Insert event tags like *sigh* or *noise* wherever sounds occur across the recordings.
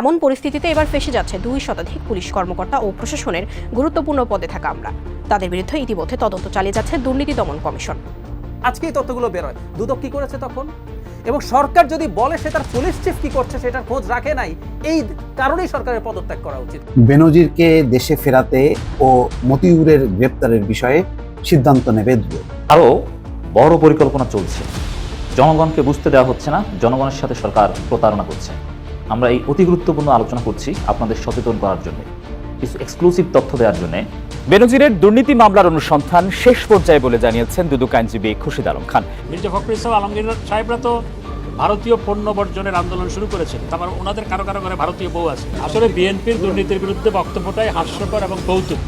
এমন পরিস্থিতিতে এবার ফেসে যাচ্ছে দুই শতাধিক পুলিশ কর্মকর্তা ও প্রশাসনের গুরুত্বপূর্ণ পদে থাকা আমরা। তাদের বিরুদ্ধে ইতিমধ্যে তদন্ত চালিয়ে যাচ্ছে দুর্নীতি দমন কমিশন। আজকে এই তথ্যগুলো বেরোয়। দুদক কি করেছে তখন? এবং সরকার যদি বলে সে তার পুলিশ চিফ কি করছে সেটার খোঁজ রাখে নাই এই কারণেই সরকারের পদত্যাগ করা উচিত। বেনজিরকে দেশে ফেরাতে ও মতিউরের গ্রেপ্তারের বিষয়ে সিদ্ধান্ত নেবে আরও বড় পরিকল্পনা চলছে। জনগণকে বুঝতে দেওয়া হচ্ছে না জনগণের সাথে সরকার প্রতারণা করছে। আমরা এই অতি গুরুত্বপূর্ণ আলোচনা করছি আপনাদের সচেতন করার জন্য। কিছু এক্সক্লুসিভ তথ্য দেওয়ার জন্য। বেনজিরের দুর্নীতি মামলার অনুসন্ধান শেষ পর্যায়ে বলে জানিয়েছেন দুদক আইনজীবী খুশিদ আলম খান। মির্জা ফখরুল ইসলাম আলমগীর সাহেবরা তো ভারতীয় পণ্য বর্জনের আন্দোলন শুরু করেছেন। তারপর ওনাদের কারও কারও ঘরে ভারতীয় বউ আছে। আসলে বিএনপির দুর্নীতির বিরুদ্ধে বক্তব্যটাই হাস্যকর এবং কৌতুক।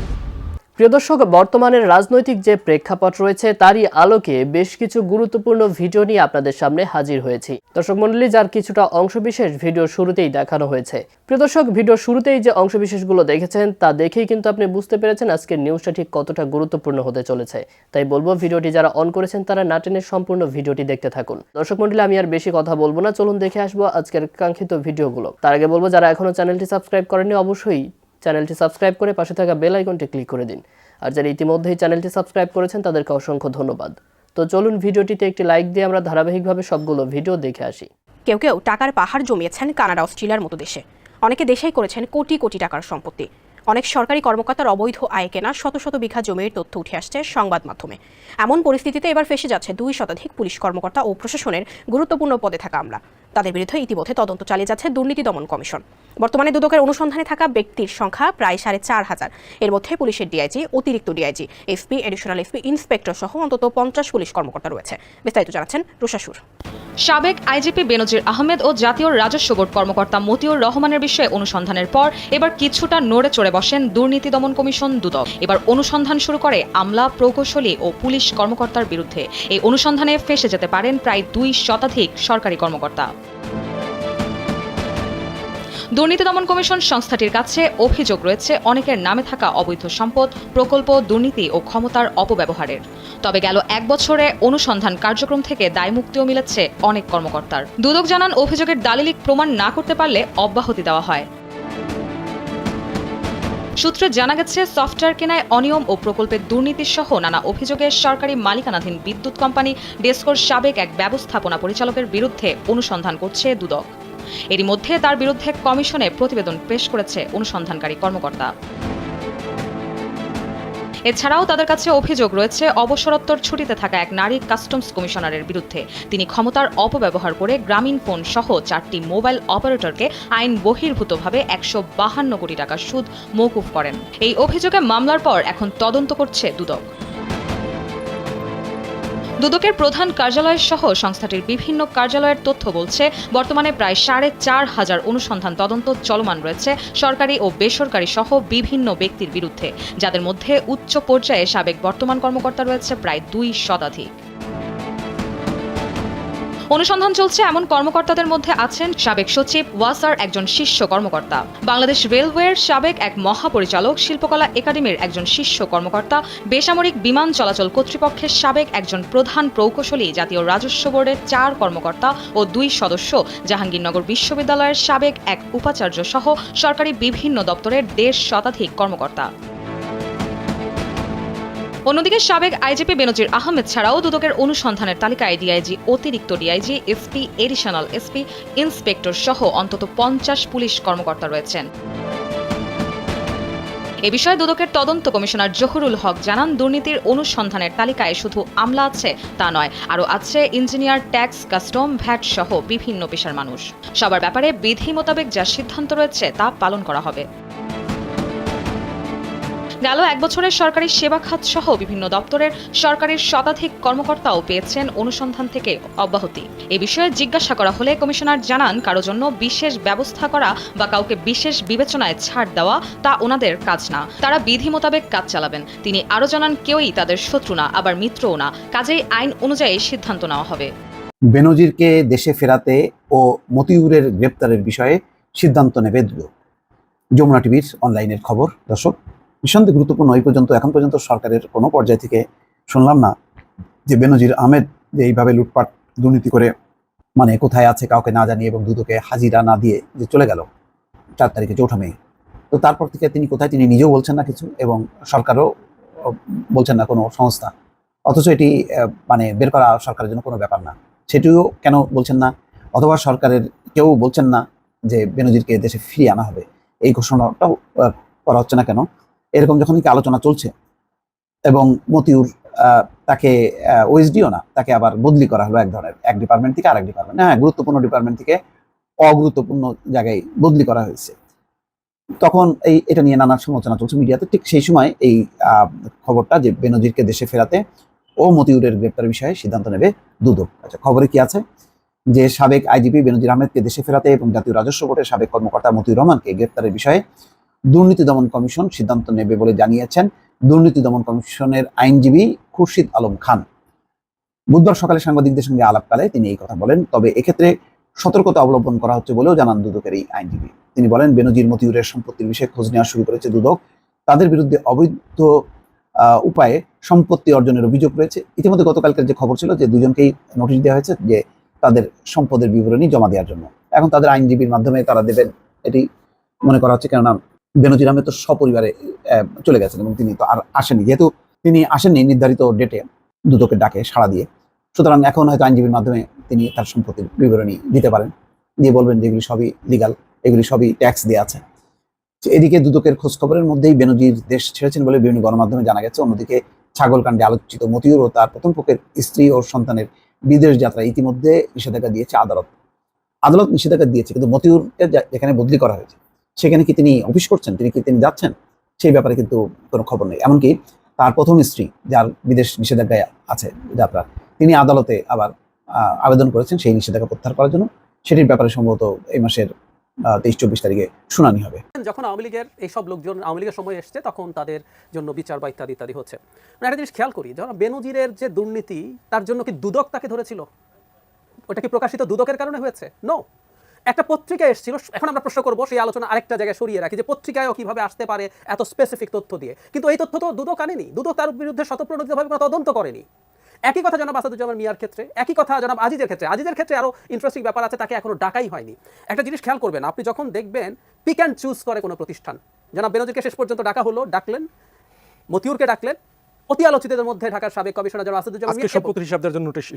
প্রিয় দর্শক, বর্তমানের রাজনৈতিক যে প্রেক্ষাপট রয়েছে, তারই আলোকে বেশ কিছু গুরুত্বপূর্ণ ভিডিও নিয়ে আপনাদের সামনে হাজির হয়েছি। দর্শক মন্ডলী যার কিছুটা অংশবিশেষ ভিডিও শুরুতেই দেখানো হয়েছে। প্রিয় দর্শক, ভিডিও শুরুতেই যে অংশবিশেষগুলো দেখেছেন, তা দেখেই কিন্তু আপনি বুঝতে পেরেছেন আজকের নিউজটা ঠিক কতটা গুরুত্বপূর্ণ হতে চলেছে। তাই বলব, ভিডিওটি যারা অন করেছেন, তারা নাটেনের সম্পূর্ণ ভিডিওটি দেখতে থাকুন। দর্শক মন্ডলী আমি আর বেশি কথা বলব না। চলুন দেখে আসব আজকের কাঙ্ক্ষিত ভিডিওগুলো। তার আগে বলব, যারা এখনও চ্যানেলটি সাবস্ক্রাইব করেননি, অবশ্যই চ্যানেলটি সাবস্ক্রাইব করে পাশে থাকা বেল আইকনটি ক্লিক করে দিন। আর যারা ইতিমধ্যেই চ্যানেলটি সাবস্ক্রাইব করেছেন, তাদেরকে অসংখ্য ধন্যবাদ। তো চলুন ভিডিওটিতে একটি লাইক দিয়ে আমরা ধারাবাহিকভাবে সবগুলো ভিডিও দেখে আসি। কেউ কেউ টাকার পাহাড় জমিয়েছেন কানাডা, অস্ট্রেলিয়ার মতো দেশে। অনেকে দেশেই করেছেন কোটি কোটি টাকার সম্পত্তি। অনেক সরকারি কর্মকর্তার অবৈধ আয় কেনা শত শত বিঘা জমির তথ্য উঠে আসছে সংবাদ মাধ্যমে। এমন পরিস্থিতিতে এবার ফেসে যাচ্ছে দুই শতাধিক পুলিশ কর্মকর্তা ও প্রশাসনের গুরুত্বপূর্ণ পদে থাকা আমরা তাদের বিরুদ্ধে ইতিমধ্যে তদন্ত চালিয়ে যাচ্ছে দুর্নীতি দমন কমিশন। বর্তমানে দুদকের অনুসন্ধানে থাকা ব্যক্তির সংখ্যা প্রায় সাড়ে চার হাজার। এর মধ্যে পুলিশের ডিআইজি অতিরিক্ত DIG SP additional SP inspector সহ অন্তত পঞ্চাশ পুলিশ কর্মকর্তা রয়েছে। বিস্তারিত জানাচ্ছেন রুশাসুর সাবেক আইজিপি বেনজির আহমেদ ও জাতীয় রাজস্ব বোর্ড কর্মকর্তা মতিউর রহমানের বিষয়ে অনুসন্ধানের পর এবার কিছুটা নড়ে চড়ে বসেন দুর্নীতি দমন কমিশন দুদক। এবার অনুসন্ধান শুরু করে আমলা, প্রকৌশলী ও পুলিশ কর্মকর্তার বিরুদ্ধে। এই অনুসন্ধানে ফেসে যেতে পারেন প্রায় দুই শতাধিক সরকারি কর্মকর্তা। দুর্নীতি দমন কমিশন সংস্থাটির কাছে অভিযোগ রয়েছে, অনেকের নামে থাকা অবৈধ সম্পদ, প্রকল্প, দুর্নীতি ও ক্ষমতার অপব্যবহারের। তবে গেল এক বছরে অনুসন্ধান কার্যক্রম থেকে দায়মুক্তিও মিলেছে অনেক কর্মকর্তার। দুদক জানান, অভিযোগের দালিলিক প্রমাণ না করতে পারলে অব্যাহতি দেওয়া হয়। সূত্রে জানা গেছে, সফটওয়্যার কেনায় অনিয়ম ও প্রকল্পের দুর্নীতি সহ নানা অভিযোগে সরকারি মালিকানাধীন বিদ্যুৎ কোম্পানি ডেস্কোর সাবেক এক ব্যবস্থাপনা পরিচালকের বিরুদ্ধে অনুসন্ধান করছে দুদক। এরই মধ্যে তার বিরুদ্ধে কমিশনে প্রতিবেদন পেশ করেছে অনুসন্ধানকারী কর্মকর্তা। এছাড়াও তাদের কাছে অভিযোগ রয়েছে, অবসরোত্তর ছুটিতে থাকা এক নারী কাস্টমস কমিশনারের বিরুদ্ধে। তিনি ক্ষমতার অপব্যবহার করে গ্রামীণ ফোন সহ চারটি মোবাইল অপারেটরকে আইন বহির্ভূতভাবে একশো বাহান্ন কোটি টাকা সুদ মৌকুফ করেন। এই অভিযোগে মামলার পর এখন তদন্ত করছে দুদক। দুদকের প্রধান কার্যালয় সহ সংস্থাটির বিভিন্ন কার্যালয়ের তথ্য বলছে, বর্তমানে প্রায় সাড়ে চার হাজার অনুসন্ধান তদন্ত চলমান রয়েছে সরকারি ও বেসরকারি সহ বিভিন্ন ব্যক্তির বিরুদ্ধে। যাদের মধ্যে উচ্চ পর্যায়ে সাবেক বর্তমান কর্মকর্তা রয়েছে প্রায় দুই শতাধিক। অনুসন্ধান চলছে, এমন কর্মকর্তাদের মধ্যে আছেন সাবেক সচিব ওয়াসার একজন শীর্ষ কর্মকর্তা। বাংলাদেশ রেলওয়ের সাবেক এক মহাপরিচালক, শিল্পকলা একাডেমির একজন শীর্ষ কর্মকর্তা, বেসামরিক বিমান চলাচল কর্তৃপক্ষের সাবেক একজন প্রধান প্রকৌশলী, জাতীয় রাজস্ব বোর্ডের চার কর্মকর্তা ও দুই সদস্য, জাহাঙ্গীরনগর বিশ্ববিদ্যালয়ের সাবেক এক উপাচার্য সহ সরকারি বিভিন্ন দপ্তরের দেড় শতাধিক কর্মকর্তা। অন্যদিকে সাবেক আইজিপি বেনজির আহমেদ ছাড়াও দুদকের অনুসন্ধানের তালিকায় ডিআইজি, অতিরিক্ত DIG SP additional SP, inspector সহ অন্তত পঞ্চাশ পুলিশ কর্মকর্তা রয়েছেন। এ বিষয়ে দুদকের তদন্ত কমিশনার জহুরুল হক জানান, দুর্নীতির অনুসন্ধানের তালিকায় শুধু আমলা আছে তা নয়, আরও আছে ইঞ্জিনিয়ার, ট্যাক্স, কাস্টম, ভ্যাট সহ বিভিন্ন পেশার মানুষ। সবার ব্যাপারে বিধি মোতাবেক যা সিদ্ধান্ত রয়েছে তা পালন করা হবে। গেল এক বছরের সরকারি সেবা খাত সহ বিভিন্ন দপ্তরের সরকারের শতাধিক কর্মকর্তাও পেয়েছেন অনুসন্ধান থেকে অব্যাহতি। এ বিষয়ে জিজ্ঞাসা করা হলে কমিশনার জানান, কারও জন্য বিশেষ ব্যবস্থা করা বা কাউকে বিশেষ বিবেচনায় ছাড় দেওয়া তা ওনাদের কাজ না। তারা বিধি মোতাবেক কাজ চালাবেন। তিনি আরও জানান, কেউই তাদের শত্রু না, আবার মিত্রও না। কাজেই আইন অনুযায়ী সিদ্ধান্ত নেওয়া হবে। বেনজিরকে দেশে ফেরাতে ও মতিউরের গ্রেপ্তারের বিষয়ে সিদ্ধান্ত নেবে যমুনা টিভির অনলাইনের খবর, দর্শক। নিঃসন্দেহে গুরুত্বপূর্ণ, এই পর্যন্ত, এখন পর্যন্ত সরকারের কোনো পর্যায় থেকে শুনলাম না যে বেনজির আহমেদ যে এইভাবে লুটপাট, দুর্নীতি করে মানে কোথায় আছে কাউকে না জানিয়ে এবং দুদকে হাজিরা না দিয়ে যে চলে গেল চার তারিখে চৌঠা মে। তো তারপর থেকে তিনি কোথায় তিনি নিজেও বলছেন না কিছু এবং সরকারও বলছেন না কোনো সংস্থা। অথচ এটি মানে বের করা সরকারের জন্য কোনো ব্যাপার না। সেটিও কেন বলছেন না? অথবা সরকারের কেউ বলছেন না যে বেনজিরকে দেশে ফিরিয়ে আনা হবে। এই ঘোষণাটাও করা হচ্ছে না কেন? এরকম যখন কি আলোচনা চলছে এবং মতিউর তাকে ওএসডিও না, তাকে আবার বদলি করা হলো এক ধরনের, এক ডিপার্টমেন্ট থেকে আরেক ডিপার্টমেন্ট হ্যাঁ গুরুত্বপূর্ণ ডিপার্টমেন্ট থেকে অগুরুত্বপূর্ণ জায়গায় বদলি করা হয়েছে। তখন এই, এটা নিয়ে নানা সমালোচনা চলছে মিডিয়াতে, ঠিক সেই সময় এই খবরটা যে বেনজিরকে দেশে ফেরাতে ও মতিউরের গ্রেপ্তার বিষয়ে সিদ্ধান্ত নেবে দুদক। আচ্ছা খবরে কি আছে? যে সাবেক আইজিপি বেনজির আহমেদকে দেশে ফেরাতে এবং জাতীয় রাজস্ব বোর্ডের সাবেক কর্মকর্তা মতিউর রহমানকে গ্রেপ্তারের বিষয়ে দুর্নীতি দমন কমিশন সিদ্ধান্ত নেবে বলে জানিয়েছেন দুর্নীতি দমন কমিশনের আইনজীবী খুরশিদ আলম খান। বুধবার সকালে সাংবাদিকদের সঙ্গে আলাপকালে তিনি এই কথা বলেন, তবে এক্ষেত্রে সতর্কতা অবলম্বন করা হচ্ছে বলেও জানান দুদকের এই আইনজীবী। তিনি বলেন, বেনজির মতিউরের সম্পত্তির বিষয়ে খোঁজ নেওয়া শুরু করেছে দুদক। তাদের বিরুদ্ধে অবৈধ উপায়ে সম্পত্তি অর্জনের অভিযোগ রয়েছে। ইতিমধ্যে গতকালকের যে খবর ছিল যে দুজনকেই নোটিশ দেওয়া হয়েছে যে তাদের সম্পদের বিবরণী জমা দেওয়ার জন্য। এখন তাদের আইনজীবীর মাধ্যমে তারা দেবেন, এটি মনে করা হচ্ছে কেননা বেনজির আহমেদ তো সপরিবারে চলে গেছেন এবং তিনি তো আর আসেননি। যেহেতু তিনি আসেননি নির্ধারিত ডেটে দুদকের ডাকে সাড়া দিয়ে। সুতরাং এখন হয়তো আইনজীবীর মাধ্যমে তিনি তার সম্পত্তির বিবরণী দিতে পারেন। দিয়ে বলবেন যে এগুলি সবই লিগাল এগুলি সবই ট্যাক্স দেওয়া আছে। এদিকে দুদকের খোঁজ খবরের মধ্যেই বেনজির দেশ ছেড়েছেন বলে বিভিন্ন গণমাধ্যমে জানা গেছে। অন্যদিকে ছাগলকাণ্ডে আলোচিত মতিউর ও তার প্রথম পক্ষের স্ত্রী ও সন্তানের বিদেশ যাত্রা ইতিমধ্যে নিষেধাজ্ঞা দিয়েছে আদালত। আদালত নিষেধাজ্ঞা দিয়েছে, কিন্তু মতিউরকে যেখানে বদলি করা হয়েছে। সেখানে কি তিনি অফিস করছেন? তিনি কি তিনি যাচ্ছেন? সেই ব্যাপারে কিন্তু কোনো খবর নেই। এমনকি তার প্রথম স্ত্রী, যার বিদেশ নিষেধাজ্ঞায় আছে যাত্রা, তিনি আদালতে আবার আবেদন করেছেন সেই নিষেধাজ্ঞা প্রত্যাহার করার জন্য। সেটির ব্যাপারে সম্ভবত এই মাসের তেইশ চব্বিশ তারিখে শুনানি হবে। যখন আওয়ামী লীগের এইসব লোকজন, আওয়ামী লীগের সময় এসছে, তখন তাদের জন্য বিচার বা ইত্যাদি ইত্যাদি হচ্ছে। মানে একটা জিনিস খেয়াল করি যখন বেনজিরের যে দুর্নীতি, তার জন্য কি দুদক তাকে ধরেছিল? ওটা কি প্রকাশিত দুদকের কারণে হয়েছে? নো একটা পত্রিকা এসেছিল এখন আমরা প্রশ্ন করব সেই আলোচনা আরেকটা জায়গায় সরিয়ে রাখি যে পত্রিকায়ও কীভাবে আসতে পারে এত স্পেসিফিক তথ্য দিয়ে। কিন্তু এই তথ্য তো দুদক আনেনি। দুদক তার বিরুদ্ধে শতপ্রণোদিতভাবে কোনো তদন্ত করেনি। একই কথা জনাব আসাদুজ্জামান মিয়ার ক্ষেত্রে একই কথা জনাব আজিজের ক্ষেত্রে। আজিজের ক্ষেত্রে আরও ইন্টারেস্টিং ব্যাপার আছে তাকে এখনও ডাকাই হয়নি। একটা জিনিস খেয়াল করবেন আপনি যখন দেখবেন পিক অ্যান্ড চুজ করে কোনো প্রতিষ্ঠান। জনাব বেনজিরকে শেষ পর্যন্ত ডাকা হলো ডাকলেন মতিউরকে ডাকলেন অতি আলোচিতদের মধ্যে ঢাকার সাবেক কমিশনার জনাব আসাদুজ্জামান মিয়া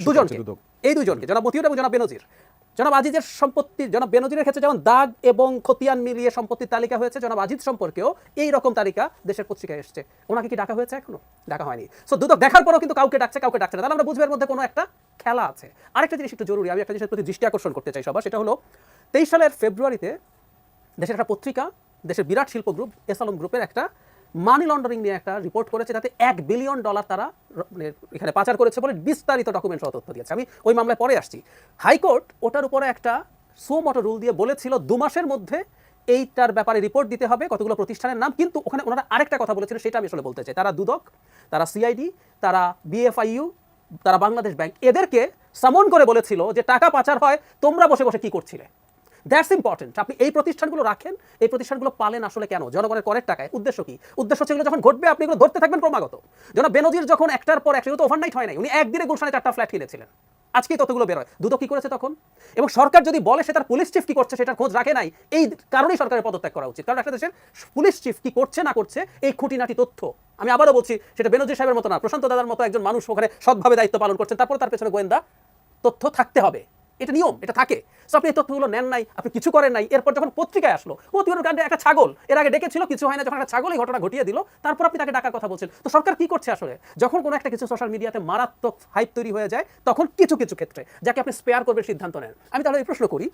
দুজনকে। এই দুজনকে জনাব মতিউর এবং জনাব বেনজির। জনাব আজিজের সম্পত্তি, জনাব বেনজিরের ক্ষেত্রে যেমন দাগ এবং খতিয়ান মিলিয়ে সম্পত্তির তালিকা হয়েছে, জনাব আজিজ সম্পর্কেও এই রকম তালিকা দেশের পত্রিকায় এসছে। ওনাকে কি ডাকা হয়েছে এখনও? ডাকা হয়নি। সো দুদক দেখার পরও কিন্তু কাউকে ডাকছে কাউকে ডাকছে না। তাহলে আমরা বুঝবের মধ্যে কোনো একটা খেলা আছে। আরেকটা জিনিস একটু জরুরি, আমি একটা জিনিসের প্রতি দৃষ্টি আকর্ষণ করতে চাই সবার, সেটা হলো তেইশ সালের ফেব্রুয়ারিতে দেশের একটা পত্রিকা, দেশের বিরাট শিল্প গ্রুপ এসালম গ্রুপের একটা মানি লন্ডারিং নিয়ে একটা রিপোর্ট করেছে, যাতে এক বিলিয়ন ডলার তারা মানে এখানে পাচার করেছে বলে বিস্তারিত ডকুমেন্ট তথ্য দিয়েছে। আমি ওই মামলায় পরে আসছি। হাইকোর্ট ওটার উপরে একটা সো মটো রুল দিয়ে বলেছিল, দু মাসের মধ্যে এইটার ব্যাপারে রিপোর্ট দিতে হবে, কতগুলো প্রতিষ্ঠানের নাম, কিন্তু ওখানে ওনারা আরেকটা কথা বলেছিল, সেটা আমি আসলে বলতে চাই। তারা দুদক, তারা সিআইডি তারা বিএফআইইউ তারা বাংলাদেশ ব্যাংক, এদেরকে সামন করে বলেছিল যে টাকা পাচার হয়, তোমরা বসে বসে কি করছিলে? দ্যাটস ইম্পর্টেন্ট আপনি এই প্রতিষ্ঠানগুলো রাখেন, এই প্রতিষ্ঠানগুলো পালেন আসলে কেন? জনগণের করের টাকায়। উদ্দেশ্য কি? উদ্দেশ্য হচ্ছে এগুলো যখন ঘটবে, আপনি এগুলো ধরতে থাকবেন ক্রমাগত। যেন বেনজির যখন একটার পর একটা তো ওভারনাইট হয় নাই, উনি একদিনে গুলশানে চারটা ফ্ল্যাট কিনেছিলেন। আজকেই ততগুলো বেরোয় দুদক কি করেছে তখন? এবং সরকার যদি বলে সে তার পুলিশ চিফ কি করছে সেটার খোঁজ রাখে নাই, এই কারণেই সরকারের পদত্যাগ করা উচিত। কারণ একটা দেশের পুলিশ চিফ কি করছে না করছে, এই খুঁটিনাটি তথ্য। আমি আবারও বলছি, সেটা বেনজির সাহেবের মতো না, প্রশান্ত দাদার মতো একজন মানুষ ওখানে সৎভাবে দায়িত্ব পালন করছেন, তারপর তার পেছনে গোয়েন্দা। তথ্য থাকতে হবে। এটা নিয়ম, এটা থাকে। সো আপনি এই তথ্যগুলো নেন নাই, আপনি কিছু করেন নাই, এরপর যখন পত্রিকায় আসলো মতিউর কাণ্ডে একটা ছাগল, এর আগে ডেকেছিল, কিছু হয় না, যখন একটা ছাগল এই ঘটনা ঘটিয়ে দিল, তারপর আপনি তাকে ডাকার কথা বলছেন। তো সরকার কি করছে আসলে? যখন কোনো একটা কিছু সোশ্যাল মিডিয়াতে মারাত্মক হাইপ তৈরি হয়ে যায়, তখন কিছু কিছু ক্ষেত্রে, যাকে আপনি স্পেয়ার করবে সিদ্ধান্ত নেন। আমি তাহলে এই প্রশ্ন করি।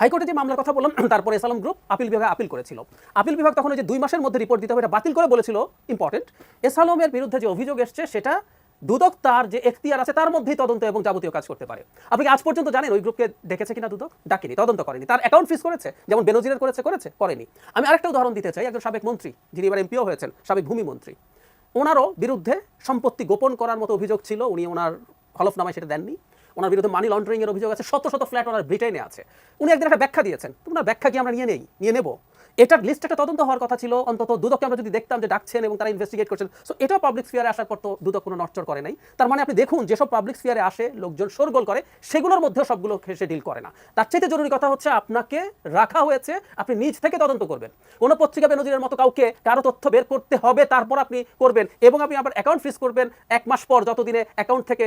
হাইকোর্টে যে মামলার কথা বললাম, *clears throat* তারপরে এসালাম গ্রুপ আপিল বিভাগে আপিল করেছিল। আপিল বিভাগ তখন ওই যে দুই মাসের মধ্যে রিপোর্ট দিতে হবে, এটা বাতিল করে বলেছিল ইম্পর্টেন্ট এসালমের বিরুদ্ধে যে অভিযোগ এসছে, সেটা দুদক তার যে এখতিয়ার আছে, তার মধ্যেই তদন্ত এবং যাবতীয় কাজ করতে পারে। আপনি আজ পর্যন্ত জানেন, ওই গ্রুপকে ডেকেছে কিনা দুদক? ডাকেনি, তদন্ত করেনি। তার অ্যাকাউন্ট ফিস করেছে, যেমন বেনজিরের করেছে করেছে, করেনি। আমি আরেকটা উদাহরণ দিতে চাই, একজন সাবেক মন্ত্রী, যিনি এবার এমপিও হয়েছেন, সাবেক ভূমি মন্ত্রী। ওনারও বিরুদ্ধে সম্পত্তি গোপন করার মতো অভিযোগ ছিল, উনি ওনার হলফনামায় সেটা দেননি। ওনার বিরুদ্ধে মানি লন্ডারিং এর অভিযোগ আছে, শত শত ফ্ল্যাট ওনার ব্রিটেনে আছে। উনি একদিন একটা ব্যাখ্যা দিয়েছেন ওনার ব্যাখ্যা কি আমরা নিয়ে নেই? নিয়ে নেব? এটার লিস্ট একটা তদন্ত হওয়ার কথা ছিল। অন্তত দুদককে আমরা যদি দেখতাম যে ডাকছেন এবং তারা ইনভেস্টিগেট করছেন। সো এটাও পাবলিক স্ফিয়ারে আসার পর তো দুদক কোনো নড়চড় করে নাই। তার মানে আপনি দেখুন, যেসব পাবলিক স্ফিয়ারে আসে, লোকজন শোরগোল করে, সেগুলোর মধ্যেও সবগুলো সে ডিল করে না। তার চাইতে জরুরি কথা হচ্ছে আপনাকে রাখা হয়েছে, আপনি নিজ থেকে তদন্ত করবেন। কোনো পত্রিকা বেনজিরের মতো কাউকে কারও তথ্য বের করতে হবে, তারপর আপনি করবেন। এবং আপনি আবার অ্যাকাউন্ট ফ্রিজ করবেন এক মাস পর, যতদিনে অ্যাকাউন্ট থেকে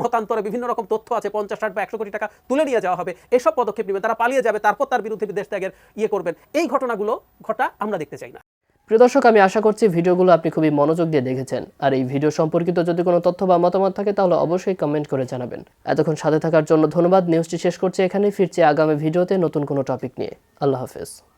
মতান্তরে বিভিন্ন রকম তথ্য আছে, পঞ্চাশ ষাট বা একশো কোটি টাকা তুলে নিয়ে যাওয়া হবে। এসব পদক্ষেপ নেবেন, তারা পালিয়ে যাবে, তারপর তার বিরুদ্ধে বিদেশ ত্যাগের ইয়ে করবেন। এই ঘটনাগুলো ঘটা আমরা দেখতে চাই না। প্রিয় দর্শক, আমি আশা করছি ভিডিওগুলো আপনি খুবই মনোযোগ দিয়ে দেখেছেন। আর এই ভিডিও সম্পর্কিত যদি কোনো তথ্য বা মতামত থাকে, তাহলে অবশ্যই কমেন্ট করে জানাবেন। এতক্ষণ সাথে থাকার জন্য ধন্যবাদ। নিউজটি শেষ করছি এখানেই, ফিরছি আগামী ভিডিওতে নতুন কোনো টপিক নিয়ে। আল্লাহ হাফেজ।